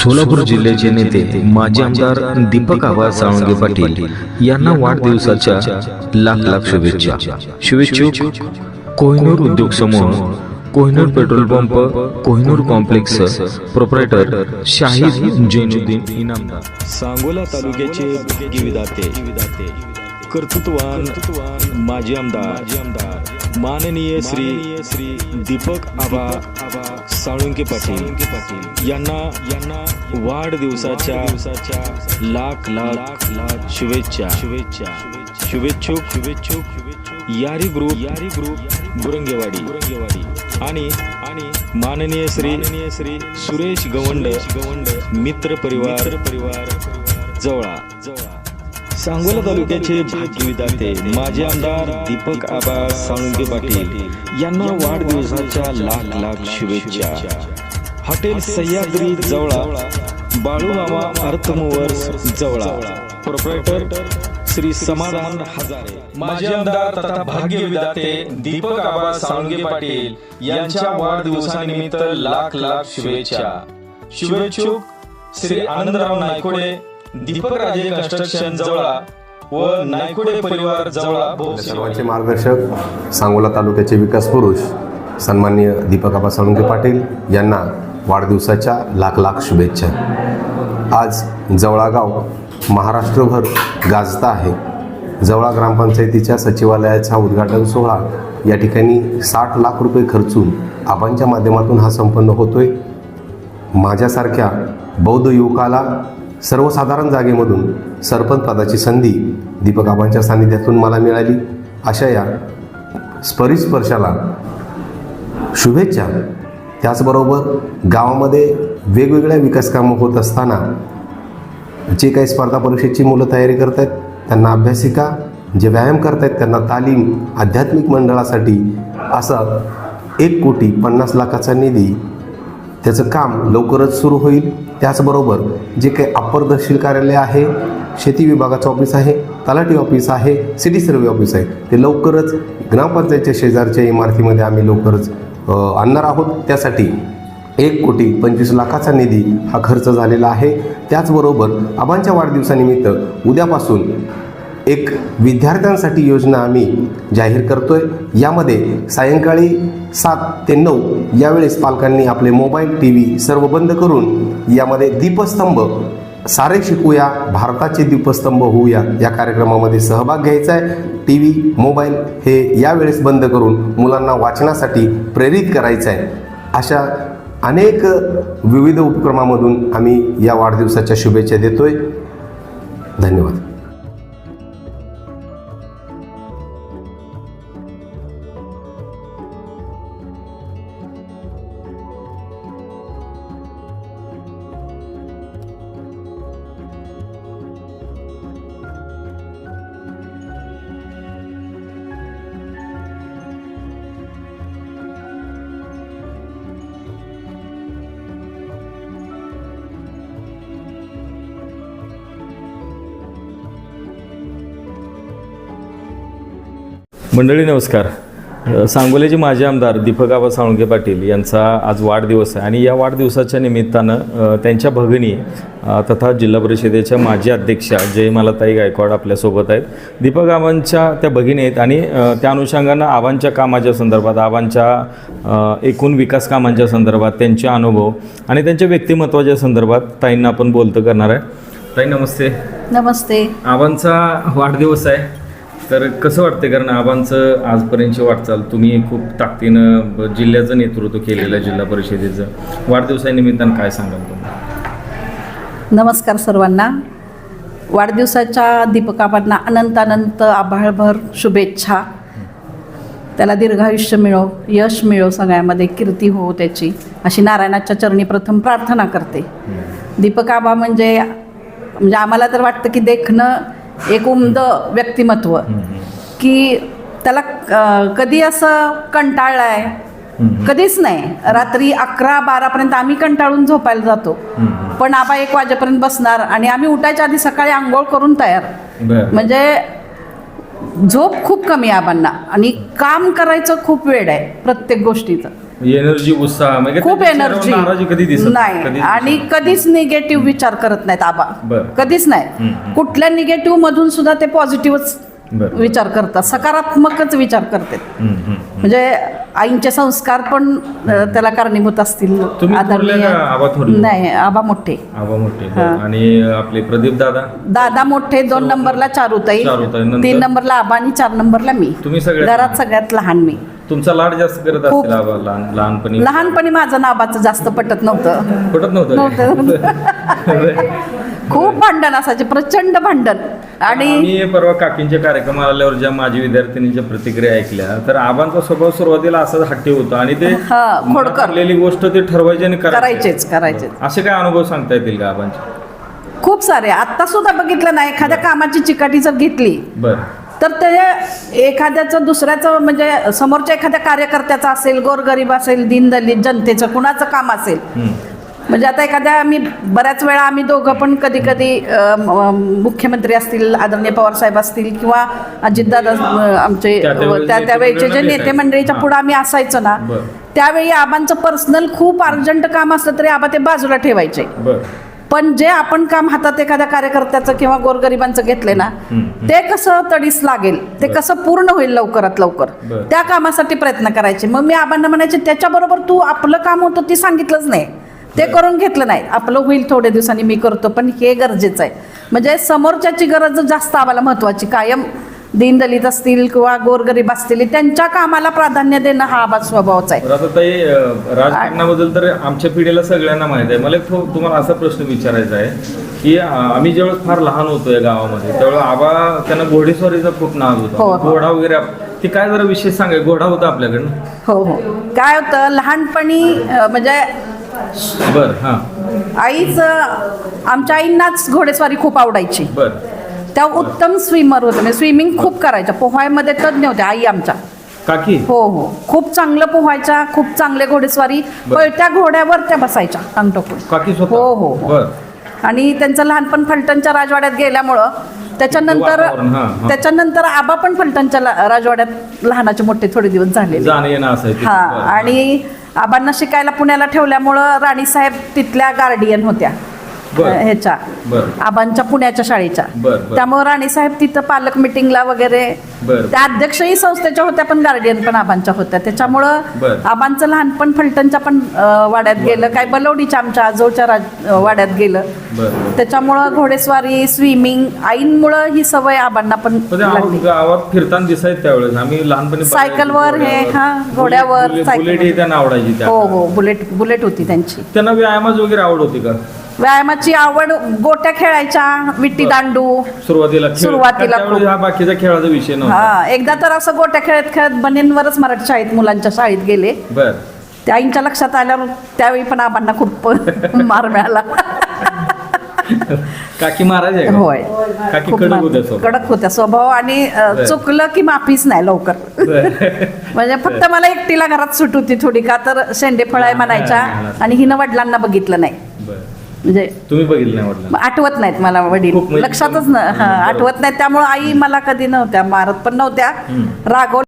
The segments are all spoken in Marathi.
सोलापूर जिल्ह्याचे नेते माजी आमदार दीपक आबा साळुंगे पाटील यांना वाढदिवसाच्या लाख लाख शुभेच्छा. शुभेच्छुक कोहिनूर उद्योग समूह Kohinoor petrol pump Kohinoor complex proprietor Shahid Zainuddin Inamdar. Sangola तालुक्याचे विधाते कर्तृत्वान माजी आमदार. आमदार. माननीय श्री श्री दीपक आबा आबा साळुंके पाटील यांना यांना वाढदिवसाच्या दिवसाच्या लाख लाख लाख शुभेच्छा. शुभेच्छा. शुभेच्छुक. शुभेच्छुक. यारी ग्रुप. यारी ग्रुप. बुरंगेवाडी. बुरंगेवाडी. आणि आणि माननीय श्री श्री सुरेश गवंड गवंड. मित्र परिवार परिवार. जवळा. जवळा. सांगोला तालुक्याचे भाग्यविधाते माजी आमदार दीपक आबा साळुंके पाटील यांना वाढदिवसाच्या लाख लाख शुभेच्छा. Hotel Sahyadri Jawala Balumama earthmovers Jawala. Proprietor Shri Samadhan Hazare. माजी आमदार तथा भाग्य विधाते दीपक आबा साळुंगे पाटील यांच्या वाढदिवसानिमित्त लाख लाख शुभेच्छा. शुभेच्छुक श्री आनंदराव नायकोडे दीपक राजे कन्स्ट्रक्शन जवळा व नायकुडे परिवार जवळा सर्वांचे मार्गदर्शक सांगोला तालुक्याचे विकास पुरुष सन्माननीय दीपक साळुंके पाटील यांना वाढदिवसाच्या लाख लाख शुभेच्छा. आज जवळागाव महाराष्ट्रभर गाजता आहे. जवळा ग्रामपंचायतीच्या सचिवालयाचा उद्घाटन सोहळा या ठिकाणी साठ लाख रुपये खर्चून आबांच्या माध्यमातून हा संपन्न होतोय. माझ्यासारख्या बौद्ध युवकाला सर्वसाधारण जागेमधून सरपंच पदाची संधी दीपकाबांच्या सान्निध्यातून मला मिळाली. अशा या स्परिस्पर्शाला शुभेच्छा. त्याचबरोबर गावामध्ये वेगवेगळ्या विकास कामं होत असताना जे काही स्पर्धा परीक्षेची मुलं तयारी करत आहेत त्यांना अभ्यासिका जे व्यायाम करत आहेत त्यांना तालीम आध्यात्मिक मंडळासाठी असा एक कोटी पन्नास लाखाचा निधी त्याचं काम लवकरच सुरू होईल. त्याचबरोबर जे काही अपर तहसील कार्यालय आहे शेती विभागाचं ऑफिस आहे तलाठी ऑफिस आहे सिटी सर्व्हे ऑफिस आहे. ते लवकरच ग्रामपंचायतच्या शेजारच्या इमारतीमध्ये आम्ही लवकरच आणणार आहोत. त्यासाठी एक कोटी पंचवीस लाखाचा निधी हा खर्च झालेला आहे. त्याचबरोबर आबांच्या वाढदिवसानिमित्त उद्यापासून एक विद्यार्थ्यांसाठी योजना आम्ही जाहीर करतो आहे यामध्ये सायंकाळी सात ते नऊ यावेळेस पालकांनी आपले मोबाईल टी व्ही सर्व बंद करून यामध्ये दीपस्तंभ सारे शिकूया भारताचे दीपस्तंभ होऊया. या कार्यक्रमामध्ये सहभाग घ्यायचा आहे. टी व्ही मोबाईल हे यावेळेस बंद करून मुलांना वाचनासाठी प्रेरित करायचं आहे. अशा अनेक विविध उपक्रमामधून आम्ही या वाढदिवसाच्या शुभेच्छा देतोय. धन्यवाद. मंडळी नमस्कार. सांगोल्याचे माजी आमदार दीपक आबा साळुंके पाटील यांचा आज वाढदिवस आहे. आणि या वाढदिवसाच्या निमित्तानं त्यांच्या भगिनी तथा जिल्हा परिषदेच्या माजी अध्यक्षा जयमालाताई गायकवाड आपल्यासोबत आहेत. दीपक आबांच्या त्या भगिनी आहेत आणि त्या अनुषंगानं आबांच्या कामाच्या संदर्भात आबांच्या एकूण विकास कामांच्या संदर्भात त्यांचे अनुभव आणि त्यांच्या व्यक्तिमत्वाच्या संदर्भात ताईंना आपण बोलतं करणार आहे. ताई नमस्ते. नमस्ते. आबांचा वाढदिवस आहे. तर कसं वाटतं कारण आबांचं आजपर्यंतची वाटचाल तुम्ही खूप ताकदीनं जिल्ह्याचं नेतृत्व केलेलं आहे जिल्हा परिषदेचं. वाढदिवसानिमित्तानं काय सांगाल तुम्ही? नमस्कार सर्वांना. वाढदिवसाच्या दीपकाबांना अनंत अनंत आभाळभर शुभेच्छा. त्याला दीर्घायुष्य मिळो यश मिळो सगळ्यामध्ये कीर्ती हो त्याची अशी नारायणाच्या चरणी प्रथम प्रार्थना करते. दीपकाबा म्हणजे म्हणजे आम्हाला तर वाटतं की देखणं एक उमद व्यक्तिमत्व. की त्याला कधी असं कंटाळलं आहे कधीच नाही. रात्री अकरा बारापर्यंत आम्ही कंटाळून झोपायला जातो. पण आबा एक वाजेपर्यंत बसणार आणि आम्ही उठायच्या आधी सकाळी आंघोळ करून तयार. म्हणजे झोप खूप कमी आहे आबांना आणि काम करायचं खूप वेळ आहे प्रत्येक गोष्टीचं. एनर्जी उत्साह म्हणजे खूप त्यांच्या चेहऱ्यावर एनर्जी नाराजी कधी दिसत नाही आणि कधीच निगेटिव्ह विचार करत नाहीत आबा. बरं. कधीच नाही. हम्म. कुठल्या निगेटिव्ह मधून सुद्धा ते पॉझिटिव्हच बरं. विचार करतात. सकारात्मकच विचार करतात. हम्म, हम्म. म्हणजे आईंचे संस्कार पण अ, त्याला कारणीभूत असतील. तुम्ही थोरले का आबा थोरले? नाही आबा मोठे. आबा मोठे. आणि आपले प्रदीप दादा? दादा मोठे दोन नंबरला चारुताई. चारुताई, नंतर? तीन नंबरला आबा आणि चार नंबरला मी. तुम्ही सगळ्यात घरात सगळ्यात लहान मी. तुमचा लाड जास्त करत खूप. असतील आबा लहान लहानपणी? लहानपणी माझं नाबाचं जास्त पटत नव्हतं. पटत नव्हतं नव्हतं. खूप भांडण असायचे प्रचंड भांडण. आणि मी परवा काकींच्या कार्यक्रमाला आल्यावर ज्या माझी विद्यार्थिनीच्या प्रतिक्रिया ऐकल्या तर आबांचा स्वभाव सुरुवातीला असाच हट्टी होता आणि ते हा, मनात खोडकर. आणलेली गोष्ट ते ठरवायचे आणि करायचे. करायचेच करायचेच. असे काय अनुभव सांगता येतील का आबांचे? खूप सारे. आता सुद्धा बघितलं ना एखाद्या कामाची चिकाटी जर घेतली बर. तर ते एखाद्याचं दुसऱ्याचं म्हणजे समोरच्या एखाद्या कार्यकर्त्याचं असेल गोरगरीब असेल दीनदलित जनतेचं कुणाचं काम असेल. म्हणजे आता एखाद्या आम्ही बऱ्याच वेळा आम्ही दोघं पण कधी कधी मुख्यमंत्री असतील आदरणीय पवार साहेब असतील किंवा अजितदादा आमचे त्या- त्यावेळी त्या त्यावेळेचे जे नेते मंडळीच्या. पुढे आम्ही असायचो ना. त्यावेळी आबांचं पर्सनल खूप अर्जंट काम असलं तरी आबा ते बाजूला ठेवायचे. पण जे आपण काम हातात एखाद्या कार्यकर्त्याचं किंवा गोरगरिबांचं घेतले ना. ते कसं तडीस लागेल ते कसं पूर्ण होईल लवकरात लवकर. त्या कामासाठी प्रयत्न करायचे. मग मी आबांना म्हणायचे त्याच्याबरोबर तू आपलं काम होतं ते सांगितलंच नाही. ते करून घेतलं नाही. आपलं होईल थोड्या दिवसांनी मी करतो पण हे गरजेचं आहे. म्हणजे समोरच्याची गरज जास्त आम्हाला महत्वाची कायम दीनदलित असतील किंवा गोरगरीब असतील त्यांच्या कामाला प्राधान्य देणं हा आबा स्वभावच आहे. आता ताई राजकारणाबद्दल तर आमच्या पिढीला सगळ्यांना माहीत आहे. मला एक तुम्हाला असा प्रश्न विचारायचा आहे की आम्ही ज्यावेळेस फार लहान होतो या गावामध्ये त्यावेळेस आबा त्यांना घोडेस्वारीचा खूप नाद हो, होता. हो. घोडा वगैरे ते काय जरा विशेष सांगाय घोडा होता आपल्याकडनं? हो हो. काय होतं लहानपणी म्हणजे बर हा. आईच आमच्या आईंनाच घोडेस्वारी खूप आवडायची. बर. त्या उत्तम स्विमर होत्या म्हणजे स्विमिंग खूप करायच्या. पोहायमध्ये तज्ञ होत्या आई आमच्या. काकी? हो हो. खूप चांगलं पोहायच्या खूप चांगले घोडेस्वारी. पळत्या घोड्यावर त्या बसायच्या अंग टाकून काकी स्वतः? हो, हो, हो. बर. आणि त्यांचं लहानपण फलटणच्या राजवाड्यात गेल्यामुळं त्याच्यानंतर वातावरण, हां, हां. त्याच्यानंतर आबा पण फलटणच्या ला- राजवाड्यात लहानाचे मोठे थोडे दिवस झालेले. जाणं येणं असायचं. हा बरं. आणि आबांना शिकायला पुण्याला ठेवल्यामुळं राणीसाहेब तिथल्या गार्डियन होत्या. ह्याच्या. बरं. आबांच्या पुण्याच्या शाळेच्या. त्यामुळे राणीसाहेब तिथं पालक मिटिंगला वगैरे बरं. त्या अध्यक्षही संस्थेच्या होत्या पण गार्डियन पण आबांच्या होत्या. त्याच्यामुळं. आबांचं लहानपण फलटणच्या पण वाड्यात गेलं. काय बलवडीच्या आमच्या आजोळच्या राज वाड्यात गेलं. बर त्याच्यामुळं घोडेस्वारी स्विमिंग आईंमुळं ही सवय आबांना पण गावात फिरताना दिसायत त्यावेळेस. आम्ही लहानपणी सायकलवर हे. हा, घोड्यावर, आवडायची त्या हो हो बुलेट बुलेट होती त्यांची. त्यांना व्यायामाची वगैरे आवड होती का? व्यायामाची आवड गोट्या खेळायच्या विट्टी दांडू सुरुवातीला खेळ- सुरुवातीला त्यावेळी खूप. हा बाकीचा खेळाचा विषय नव्हता हा एकदा तर असं गोट्या खेळत खेळत बनेनवरच मराठी शाळेत मुलांच्या शाळेत गेले बर त्या आईंच्या लक्षात आल्यावर त्यावेळी पण आबांना खूप मार मिळाला काकी महाराज आहे का? होय काकी खूप कडक मार- होत्या स्वभाव. कडक होत्या स्वभाव आणि अ, बर. चुकलं की माफीच नाही लवकर बर. म्हणजे फक्त मला एकटीला घरात सुट होती थोडी का तर शेंडेफळ आहे म्हणायच्या आणि हिनं वडिलांना बघितलं नाही बर. म्हणजे तुम्ही बघितलं नाही वाटलं? आठवत नाहीत मला वडील. म्हणजे- लक्षातच न हा, आठवत नाहीत. त्यामुळे आई मला कधी नव्हत्या मारत पण नव्हत्या. हम्म. रागव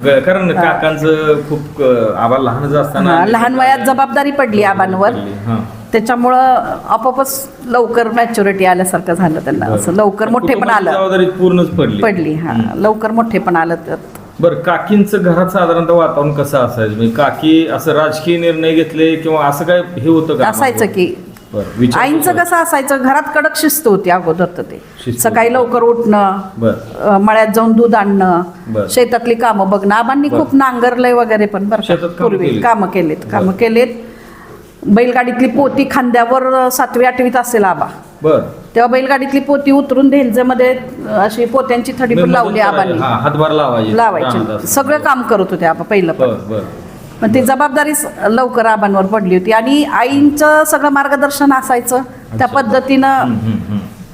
कारण काकांचं खूप अं, आम्हाला लहानच असताना हा, लहान वयात जबाबदारी पडली आबांवर. हा. त्याच्यामुळं आपोआपच लवकर मॅच्युरिटी आल्यासारखं झालं त्यांना. असं लवकर मोठे पण कुटुंबाची आलं. जबाबदारी पूर्णच पडली. पडली हा. लवकर मोठे पण आलं तर बर काकींचं घरात साधारणतः वातावरण कसं असायचं? म्हणजे काकी असं राजकीय निर्णय घेतले किंवा असं काय हे होतं का? असायचं की. बरं, विचार आईंचं. कसं असायचं? घरात कडक शिस्त होती अगोदर तर ते. शिस्त सकाळी लवकर उठणं बर. अ, मळ्यात जाऊन दूध आणणं बरं. शेतातली कामं बघणं. आबांनी. खूप नांगरलंय वगैरे पण बरं का, शेतात कामं पूर्वी केलीत. कामं केलेत कामं. केलेत. बैलगाडीतली पोती खांद्यावर सातवी आठवीत असेल आबा. बर. तेव्हा बैलगाडीतली पोती उतरून धेलजेमध्ये अ, अशी पोत्यांची थडी पण लावली. आबांनी. हातभार लावायचे. लावायची. सगळं काम करत होते आबा पहिलं पण. मग ती जबाबदारी लवकर आबांवर पडली होती. आणि आईंचं सगळं मार्गदर्शन असायचं. त्या पद्धतीनं.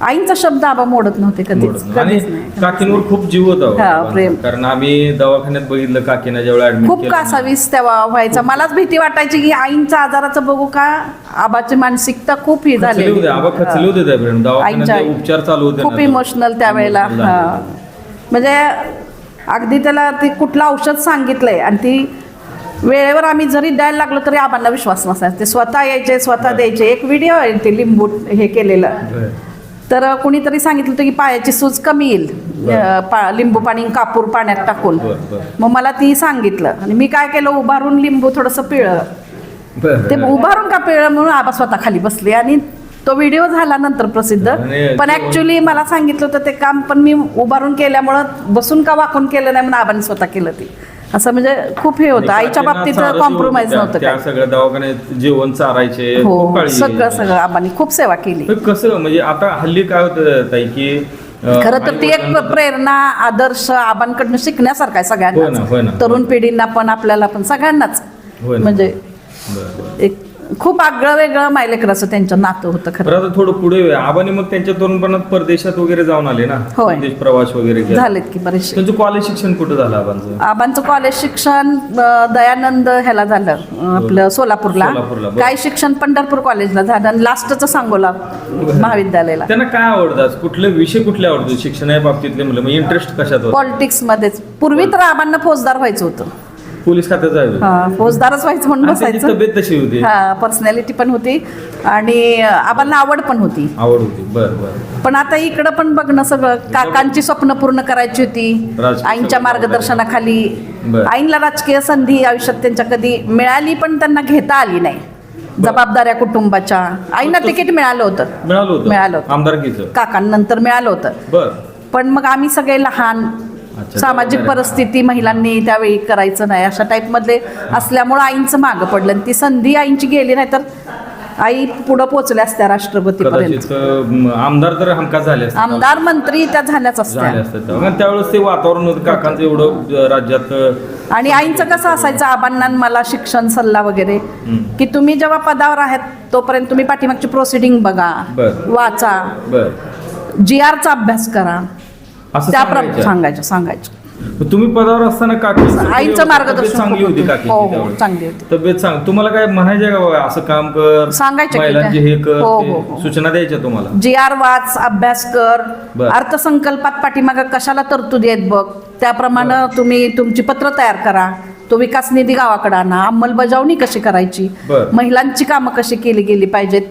आईंचा शब्द आबा मोडत नव्हते कधीच कधीच नाही. काकींवर खूप जीव होता हो. प्रेम. कारण आम्ही दवाखान्यात बघितलं काकीना ऍडमिट खूप कासावीस तेव्हा व्हायचा. मलाच भीती वाटायची की आईंच्या आजाराचं बघू का आबाची मानसिकता खूप ही खचले झाली होते. आबा खचले होते त्यापर्यंत दवाखान्यात आईंच्या- उपचार चालू होते खूप ना. इमोशनल त्यावेळेला. Emotional हा. झाले. म्हणजे अगदी त्याला ते कुठलं औषध सांगितलंय आणि ती वेळेवर आम्ही जरी द्यायला लागलो तरी आबांना विश्वास नसायचा. ते स्वतः यायचे स्वतः द्यायचे. एक व्हिडिओ आहे ते लिंबू हे केलेलं. बरं. तर कुणीतरी सांगितलं होतं की पायाची सूज कमी येईल. अं, पा लिंबू पाणी आणि कापूर पाण्यात टाकून. बरं, बरं. मग मला ती सांगितलं. आणि मी काय केलं? उभारून लिंबू थोडंसं पिळलं. बरं. ते उभारून का पिळलं म्हणून आबा स्वतः खाली बसले आणि तो व्हिडिओ झाला नंतर प्रसिद्ध पण ऍक्च्युली मला सांगितलं होतं ते काम पण मी उभारून केल्यामुळं बसून का वाकून केलं नाही म्हणून आबाने स्वतः केलं ते असं म्हणजे खूप हे होतं आईच्या बाबतीत कॉम्प्रोमाइज होतं. नव्हतं त्या काय सगळ्या दवाखान्यात जेवण चारायचे हो काळजी सगळं घ्यायची. सगळं आबाने खूप सेवा केली पण कसं म्हणजे आता हल्ली काय होतं ताई की अं, खरं तर ती एक आई-वडिलांना- प्रेरणा आदर्श आबांकडनं शिकण्यासारखं आहे होय ना, होय ना. सगळ्यांना तरुण पिढींना पण आपल्याला पण सगळ्यांनाच होय ना. म्हणजे. एक खूप आगळं वेगळं मायलेकराचं त्यांचं नातं होतं खरं. बरं आता थोडं पुढे येऊया. आबाने मग त्यांच्या तरुणपणात परदेशात वगैरे जाऊन आले ना? होय. परदेश प्रवास वगैरे केला. झालेत की बरेचसे. त्यांचं कॉलेज शिक्षण कुठं झालं आबांचं? आबांचं कॉलेज शिक्षण अं, दयानंद ह्याला झालं. अं, आपलं सोलापूरला. सोलापूरला, बरं. काही शिक्षण पंढरपूर कॉलेजला झालं आणि लास्टचं सांगोला महाविद्यालयाला. त्यांना काय आवडतात कुठले विषय कुठले आवडतात शिक्षण बाबतीतले मुलं? म्हणजे इंटरेस्ट कशात होता? पॉलिटिक्स मध्येच. पूर्वी तर आबांना फौजदार व्हायचं होतं. पोलीस खात्यात जायचं हा, फौजदारच व्हायचं म्हणून आणि त्यांची बसायचं. तब्येत तशी होती. हा पर्सनॅलिटी पण होती आणि आबांना आवड पण होती. आवड होती. बर बर. पण आता इकडं पण बघणं सगळं काकांची स्वप्न पूर्ण करायची होती. राजकीय आईंच्या मार्गदर्शनाखाली. बरं. आईंला राजकीय संधी आयुष्यात त्यांच्या कधी मिळाली पण त्यांना घेता आली नाही. जबाबदाऱ्या कुटुंबाच्या. आईंना तिकीट मिळालं होतं. मिळालं होतं. मिळालं होतं. आमदारकीचं. काकांनंतर मिळालं होतं. बर. पण मग आम्ही सगळे लहान सामाजिक. परिस्थिती महिलांनी त्यावेळी करायचं नाही अशा टाईपमधले असल्यामुळं आईंचं मागं पडलं. आणि ती संधी आईंची गेली नाही तर आई पुढं पोचल्या असत्या राष्ट्रपतीपर्यंत. अं, आमदार तर हमखास झाले आमदार मंत्री त्या झाल्याच असत्या. त्यावेळेस ते वातावरण काकांचं एवढं राज्यात आणि आईंचं कसं असायचं आबांना मला शिक्षण सल्ला वगैरे की तुम्ही जेव्हा पदावर आहात तोपर्यंत तुम्ही पाठीमागची प्रोसिडिंग बघा. वाचा. जी आरचा अभ्यास करा. असं त्याप्रमाणे सांगायचं. सांगायचं मग तुम्ही पदावर असताना काकी आईंचं मार्गदर्शन चांगली होती. काकी हो हो चांगली होती. तब्येत सांग तुम्हाला काय म्हणायचे का बाबा असं काम कर सांगायचे की महिलांचे काय? हे कर हो, ते हो, हो. सूचना द्यायच्या तुम्हाला. जी आर वाच अभ्यास कर बरं. अर्थसंकल्पात पाठीमागं कशाला तरतुदी आहेत बघ? त्याप्रमाणे तुम्ही तुमची पत्र तयार करा. तो विकास निधी गावाकडे आणा. अंमलबजावणी कशी करायची? बरं. महिलांची कामं कशी केली गेली पाहिजेत?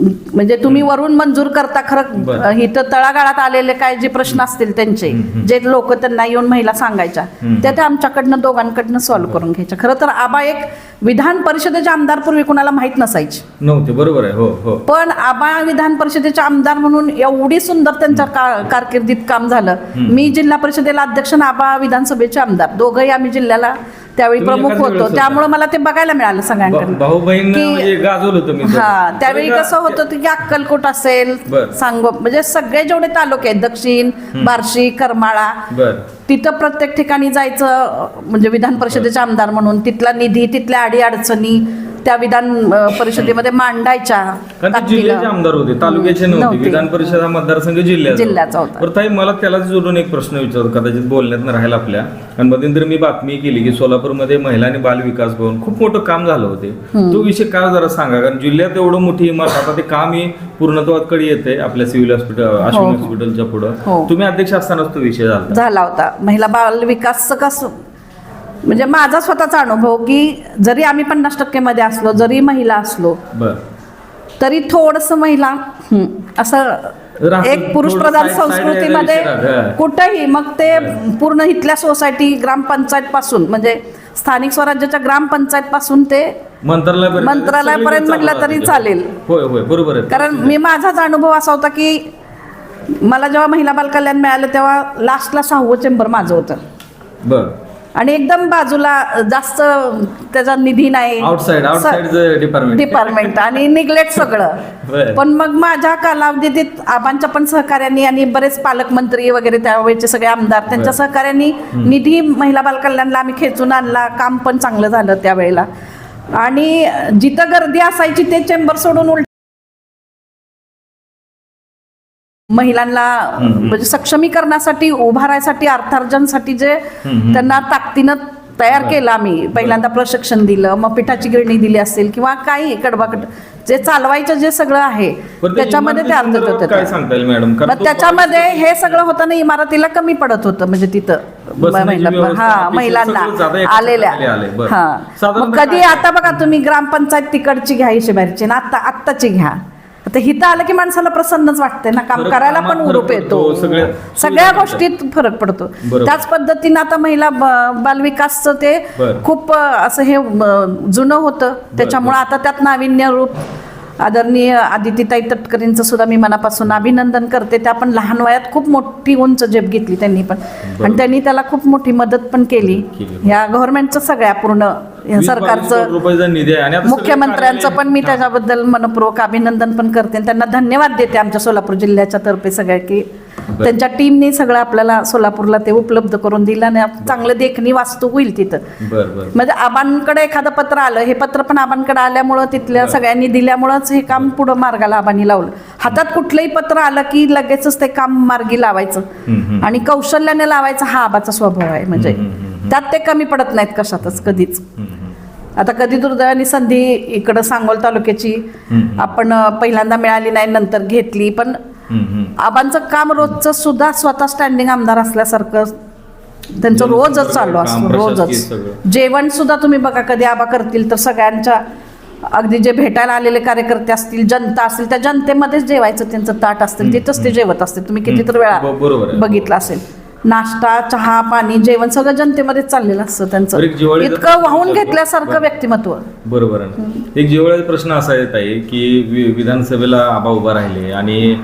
म्हणजे तुम्ही वरून मंजूर करता खरं. इथं तळागाळात आलेले काय जे प्रश्न असतील त्यांचे जे लोक त्यांना येऊन महिला सांगायच्या त्या त्या आमच्याकडनं दोघांकडनं सॉल्व्ह करून घ्यायच्या. खरं तर आबा एक विधान परिषदेचे आमदार पूर्वी कुणाला माहीत नसायची. नव्हते बरोबर आहे. हो हो. पण आबा विधान परिषदेचे आमदार म्हणून एवढी सुंदर त्यांच्या कारकिर्दीत काम झालं. मी जिल्हा परिषदेला अध्यक्ष आबा विधानसभेचे आमदार. दोघंही आम्ही जिल्ह्याला त्यावेळी प्रमुख होतो. त्यामुळे मला ते बघायला मिळालं सगळ्यांकडून. की- म्हणजे गाजवलं होतं मी. हा त्यावेळी कसं होतं की अक्कलकोट असेल. सांगो म्हणजे सगळे जेवढे तालुके आहेत दक्षिण बार्शी करमाळा तिथं प्रत्येक ठिकाणी जायचं म्हणजे विधान परिषदेचे आमदार म्हणून तिथला निधी तिथल्या अडी अडचणी त्या विधान परिषदेमध्ये मांडायच्या कारण ते जिल्ह्याचे ताकदीनं. आमदार होते तालुक्याचे नव्हते नव्हते. विधान परिषद हा मतदारसंघ जिल्ह्याचा जिल्ह्याचा होता. बरं ताई मला त्याला जोडून एक प्रश्न विचारतो कदाचित बोलण्यात राहील आपल्या आणि मध्यंतरी मी बातमी केली की सोलापूरमध्ये महिला आणि बाल विकास भवन खूप मोठं काम झालं होते तो विषय काय जरा सांगा कारण जिल्ह्यात एवढं मोठी इमारत आता ते काम ही पूर्णत्वाकडे येते आपल्या सिव्हिल हॉस्पिटल अश्विनी हो. हॉस्पिटलच्या पुढं हो. तुम्ही अध्यक्ष असतानाच तो विषय झाला झाला होता महिला बाल विकासचं कसं म्हणजे माझा स्वतःचा अनुभव की जरी आम्ही पन्नास टक्केमध्ये असलो जरी महिला असलो तरी थोडस महिला असं एक पुरुष प्रधान संस्कृतीमध्ये. कुठंही मग ते पूर्ण इथल्या सोसायटी ग्रामपंचायत पासून म्हणजे स्थानिक स्वराज्याच्या ग्रामपंचायत पासून ते मंत्रालयापर्यंत मंत्रालयापर्यंत म्हटलं तरी. चालेल. होय होय बरोबर कारण मी माझाच अनुभव असा होता की मला जेव्हा महिला बाल कल्याण मिळालं तेव्हा लास्टला सहावं चेंबर माझं होतं बर आणि एकदम बाजूला जास्त त्याचा निधी नाही. आउटसाइड आउटसाइड डिपार्टमेंट डिपार्टमेंट आणि निग्लेक्ट सगळं. पण मग माझ्या कालावधीत आबांच्या पण सहकार्यांनी आणि बरेच पालकमंत्री वगैरे त्यावेळेचे सगळे आमदार त्यांच्या. सहकार्यांनी निधी महिला बाल कल्याणला आम्ही खेचून आणला. काम पण चांगलं झालं त्यावेळेला. आणि जिथं गर्दी असायची ते चेंबर सोडून उलट महिलांना म्हणजे सक्षमीकरणासाठी उभारायसाठी अर्थार्जनसाठी जे त्यांना ताकदीनं तयार केलं आम्ही. पहिल्यांदा प्रशिक्षण दिलं मग पिठाची गिरणी दिली असेल किंवा काही कडबाकड जे चालवायचं जे सगळं आहे त्याच्यामध्ये ते इमारतीसंदर्भात होते त्याच्यामध्ये हे सगळं होतं ना इमारतीला कमी पडत होतं म्हणजे तिथं हा महिलांना आलेल्या. हा. मग कधी आता बघा तुम्ही ग्रामपंचायत तिकडची घ्या हिशेबारीची ना आता आत्ताची घ्या. आता हिथं आलं की माणसाला प्रसन्नच वाटते ना काम करायला पण उरूप येतो. सगळ्या गोष्टीत फरक पडतो. त्याच पद्धतीनं आता महिला बालविकासचं ते. खूप असं हे जुनं होतं. त्याच्यामुळं आता त्यात नाविन्य रूप आदरणीय आदितीताई तटकरेंचं सुद्धा मी मनापासून अभिनंदन करते. त्या पण लहान वयात खूप मोठी उंच झेप घेतली त्यांनी पण. आणि त्यांनी त्याला खूप मोठी मदत पण केली. केली. ह्या गव्हर्नमेंटचं सगळ्या पूर्ण कोटी सरकारचं मुख्यमंत्र्यांचं पण मी त्याच्याबद्दल मनपूर्वक अभिनंदन पण करते. त्यांना धन्यवाद देते आमच्या सोलापूर जिल्ह्याच्या तर्फे सगळ्या की त्यांच्या टीमने सगळं आपल्याला सोलापूरला ते उपलब्ध करून दिलं आणि चांगलं देखणी वास्तू होईल तिथं. बरं बरं. म्हणजे आबांकडे एखादं पत्र आलं हे पत्र पण आबांकडे आल्यामुळं तिथल्या सगळ्यांनी दिल्यामुळंच हे काम पुढं मार्गाला आबांनी लावलं. हातात कुठलंही पत्र आलं की लगेचच ते काम मार्गी लावायचं. आणि कौशल्याने लावायचं हा आबाचा स्वभाव आहे म्हणजे. त्यात ते कमी पडत नाहीत कशातच कधीच. आता कधी दुर्दैवाने संधी इकडं सांगोल तालुक्याची आपण पहिल्यांदा मिळाली नाही नंतर घेतली पण. आबांचं काम रोजचं सुद्धा स्वतः स्टँडिंग आमदार असल्यासारखं त्यांचं रोजच चालू असतं रोजच. जेवण सुद्धा तुम्ही बघा कधी आबा करतील तर सगळ्यांच्या अगदी जे भेटायला आलेले कार्यकर्ते असतील जनता असतील त्या जनतेमध्येच जेवायचं त्यांचं ताट असतं तिथंच ते जेवत असते तुम्ही कितीतर वेळा. बघितलं असेल. नाश्ता चहा पाणी जेवण सगळं जनतेमध्येच चाललेलं असतं त्यांचं. एक जिव्हाळी इतकं वाहून घेतल्यासारखं व्यक्तिमत्व. बरोबर आहे. ना. एक जिव्हाळ्याचा प्रश्न असा येत आहे की वि- विधानसभेला आबा उभा राहिले आणि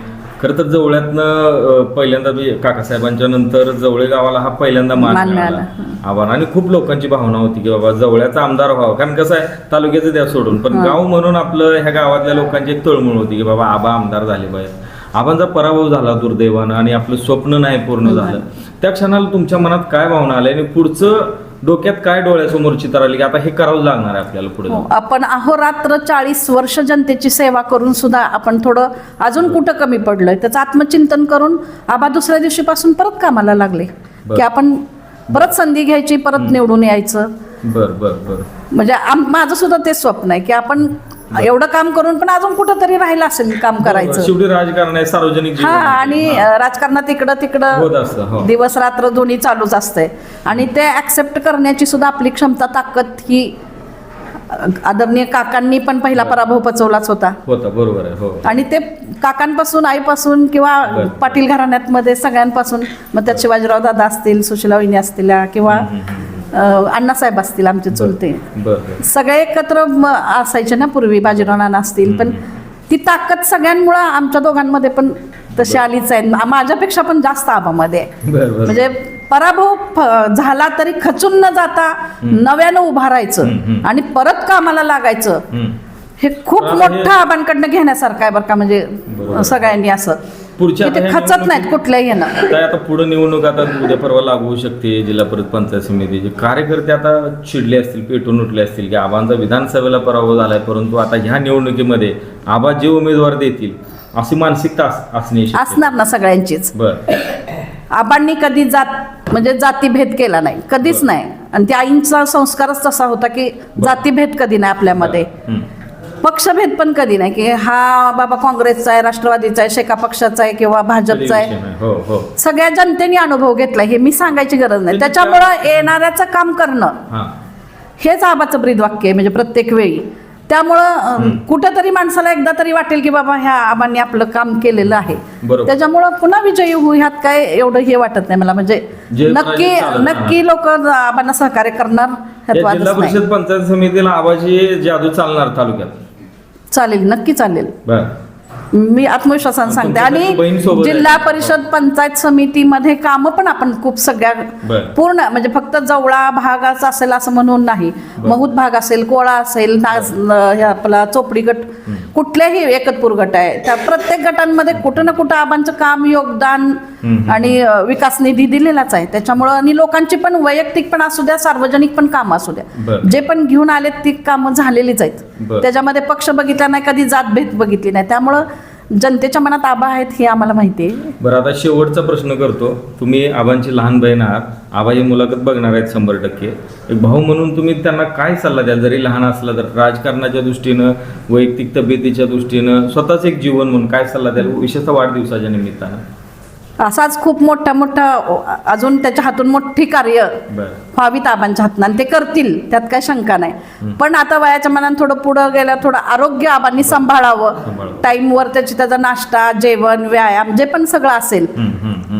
खरं तर जवळ्यातनं अं, पहिल्यांदा मी काकासाहेबांच्या नंतर जवळे गावाला हा पहिल्यांदा मान मान मिळाला. आव्हान. आणि खूप लोकांची भावना होती की बाबा जवळ्याचा आमदार व्हावा. कारण कसं आहे तालुक्याचं द्या सोडून. पण गाव म्हणून आपलं ह्या गावातल्या लोकांची एक तळमळ होती की बाबा आबा आमदार झाले पाहिजे आबांचा पराभव झाला दुर्दैवानं आणि आपलं स्वप्न नाही पूर्ण झालं त्या क्षणाला तुमच्या मनात काय भावना आल्या आणि पुढचं डोक्यात काय डोळ्यासमोर चित्र आली की आता हे करावं लागणार आहे आपल्याला पुढे हो, आपण अहोरात्र चाळीस वर्ष जनतेची सेवा करून सुद्धा आपण थोडं अजून कुठं कमी पडलोय. त्याचं आत्मचिंतन करून आबा दुसऱ्या दिवशीपासून परत कामाला लागले. की आपण परत संधी घ्यायची परत निवडून यायचं. बर बर बर. म्हणजे माझं सुद्धा ते स्वप्न आहे की आपण एवढं काम करून पण अजून कुठं तरी राहिलं असेल काम करायचं. शेवटी राजकारण आहे सार्वजनिक हा. आणि राजकारणात इकडं असतं, हो. तिकडं दिवस रात्र दोन्ही चालूच असतंय. आणि ते ऍक्सेप्ट करण्याची सुद्धा आपली क्षमता ताकद ही आदरणीय काकांनी पण पहिला पराभव पचवलाच होता. होता बरोबर आहे हो. आणि ते काकांपासून आईपासून किंवा. पाटील घराण्यामध्ये सगळ्यांपासून मग त्यात शिवाजीराव दादा असतील सुशीला वहिनी असतील किंवा अण्णासाहेब असतील आमचे चुलते. सगळे एकत्र असायचे ना पूर्वी बाजीराव नाना असतील पण ती ताकद सगळ्यांमुळं आमच्या दोघांमध्ये पण तशी आलीच आहे. माझ्यापेक्षा पण जास्त आबामध्ये आहे. म्हणजे पराभव झाला तरी खचून न जाता नव्यानं उभारायचं आणि परत कामाला लागायचं. हे खूप हे- मोठं आबांकडनं घेण्यासारखं आहे बरं का म्हणजे. सगळ्यांनी असं. पुढच्या खचत नाहीत कुठल्याही काय आता पुढे निवडणूक आता उद्या परवा लागू होऊ शकते जिल्हा परिषद पंचायत समितीचे कार्यकर्ते आता चिडले असतील पेटून उठले असतील की आबांचा विधानसभेला पराभव झालाय परंतु आता ह्या निवडणुकीमध्ये आबा जे उमेदवार देतील अशी मानसिकता अस- असणे असणार ना सगळ्यांचीच. बर. आबांनी कधी जात म्हणजे जातीभेद केला नाही. कधीच नाही. आणि त्या आईंचा संस्कारच तसा होता की जातीभेद कधी नाही आपल्यामध्ये. हम्म. पक्षभेद पण कधी नाही की हा बाबा काँग्रेसचा आहे राष्ट्रवादीचा आहे शेका पक्षाचा आहे किंवा भाजपचा आहे. हो हो. सगळ्या जनतेने अनुभव घेतला हे मी सांगायची गरज नाही. त्याच्यामुळं येणाऱ्याचं काम करणं. हा. हेच आबाचं ब्रीद वाक्य आहे म्हणजे प्रत्येक वेळी. त्यामुळं कुठंतरी माणसाला एकदा तरी वाटेल की बाबा ह्या आबांनी आपलं काम केलेलं आहे. त्याच्यामुळं पुन्हा विजयी होऊ ह्यात काय एवढं हे वाटत नाही मला म्हणजे नक्की. नक्की लोक आबांना सहकार्य करणार जिल्हा परिषद पंचायत समितीला आबाची जादू चालणार तालुक्यात. चालेल नक्की चालेल. मी आत्मविश्वासाने सांगते. आणि. जिल्हा परिषद पंचायत समितीमध्ये कामं पण आपण खूप सगळ्या. पूर्ण म्हणजे फक्त जवळा भागाचा असेल असं म्हणून नाही. महूत भाग असेल कोळा असेल आपला चोपडी गट कुठल्याही एकतपूर गट आहे. त्या प्रत्येक गटांमध्ये कुठं ना कुठं आबांचं काम योगदान आणि विकास निधी दिलेलाच आहे. त्याच्यामुळं आणि लोकांची पण वैयक्तिक पण असू द्या सार्वजनिक पण कामं असू द्या. जे पण घेऊन आलेत ती कामं झालेलीच आहेत. त्याच्यामध्ये पक्ष बघितला नाही कधी जातभेद बघितली नाही. त्यामुळं जनतेच्या मनात आबा आहेत हे आम्हाला माहिती आहे. बरं आता शेवटचा प्रश्न करतो. तुम्ही आबांची लहान बहीण आहात. आबा ही मुलाखत बघणार आहेत शंभर टक्के. एक भाऊ म्हणून तुम्ही त्यांना काय सल्ला द्याल? जरी लहान असला तर राजकारणाच्या दृष्टीनं वैयक्तिक तब्येतीच्या दृष्टीनं स्वतःच एक जीवन म्हणून काय सल्ला द्याल? विशेषतः वाढदिवसाच्या निमित्तानं. असाच खूप मोठा मोठा अजून त्याच्या हातून मोठी कार्य बरं. व्हावीत आबांच्या हातनं. आणि ते करतील त्यात काय शंका नाही. पण आता वयाच्या मनात थोडं पुढं गेल्या थोडं आरोग्य आबांनी सांभाळावं. टाईमवर त्याची त्याचा नाश्ता जेवण व्यायाम जे पण सगळं असेल.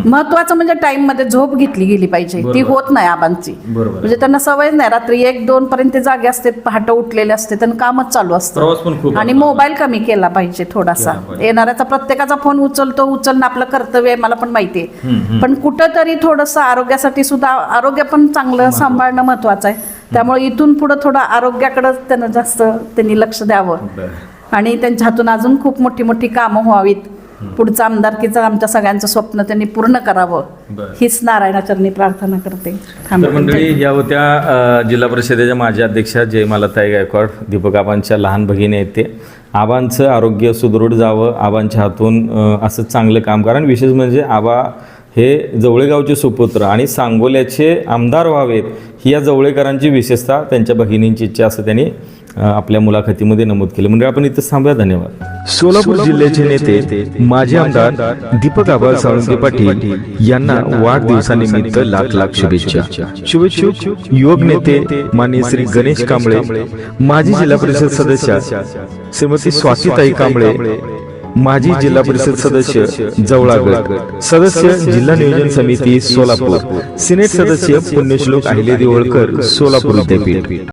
महत्वाचं म्हणजे टाइममध्ये झोप घेतली गेली पाहिजे. ती. होत नाही आबांची. म्हणजे त्यांना सवय नाही. रात्री एक दोन पर्यंत ते जागे असते पहाटे उठलेले असते त्यांना कामच चालू असतं. आणि. मोबाईल कमी केला पाहिजे थोडासा. येणाऱ्याचा प्रत्येकाचा फोन उचलतो उचलणं आपलं कर्तव्य आहे. मला पण माहिती आहे. पण कुठंतरी थोडंसं आरोग्यासाठी सुद्धा आरोग्य पण चांगलं सांभाळणं महत्वाचं आहे. त्यामुळे इथून पुढं थोडं आरोग्याकडं त्यांना जास्त त्यांनी लक्ष द्यावं. आणि त्यांच्या हातून अजून खूप मोठी मोठी कामं व्हावीत. पुढचं आमदारकीचं आमच्या सगळ्यांचं स्वप्न त्यांनी पूर्ण करावं. हीच नारायणाचरणी प्रार्थना करते. मंडळी या होत्या जिल्हा परिषदेच्या माजी अध्यक्षा जयमालाताई गायकवाड दीपक आबांच्या लहान भगिनी आहेत ते. आबांचं आरोग्य सुदृढ जावं आबांच्या हातून असं चांगलं काम कारण विशेष म्हणजे आबा हे जवळेगावचे सुपुत्र आणि सांगोल्याचे आमदार व्हावेत ही या जवळेकरांची विशेषता त्यांच्या भगिनींची इच्छा असं त्यांनी आपल्या मुलाखतीमध्ये नमूद केलं. म्हणजे आपण इथं थांबूया. धन्यवाद. सोलापूर जिल्ह्याचे नेते माजी आमदार दीपक आबा साळुंके पाटील यांना वाढदिवसानिमित्त लाख लाख शुभेच्छा. शुभेच्छुक युवक नेते माननीय श्री गणेश कांबळे माजी जिल्हा परिषद सदस्य श्रीमती स्वातीताई कांबळे माजी जिल्हा परिषद सदस्य जवळागड सदस्य जिल्हा नियोजन समिती सोलापूर सिनेट सदस्य पुण्यश्लोक अहिल्या देवळकर सोलापूर विद्यापीठ.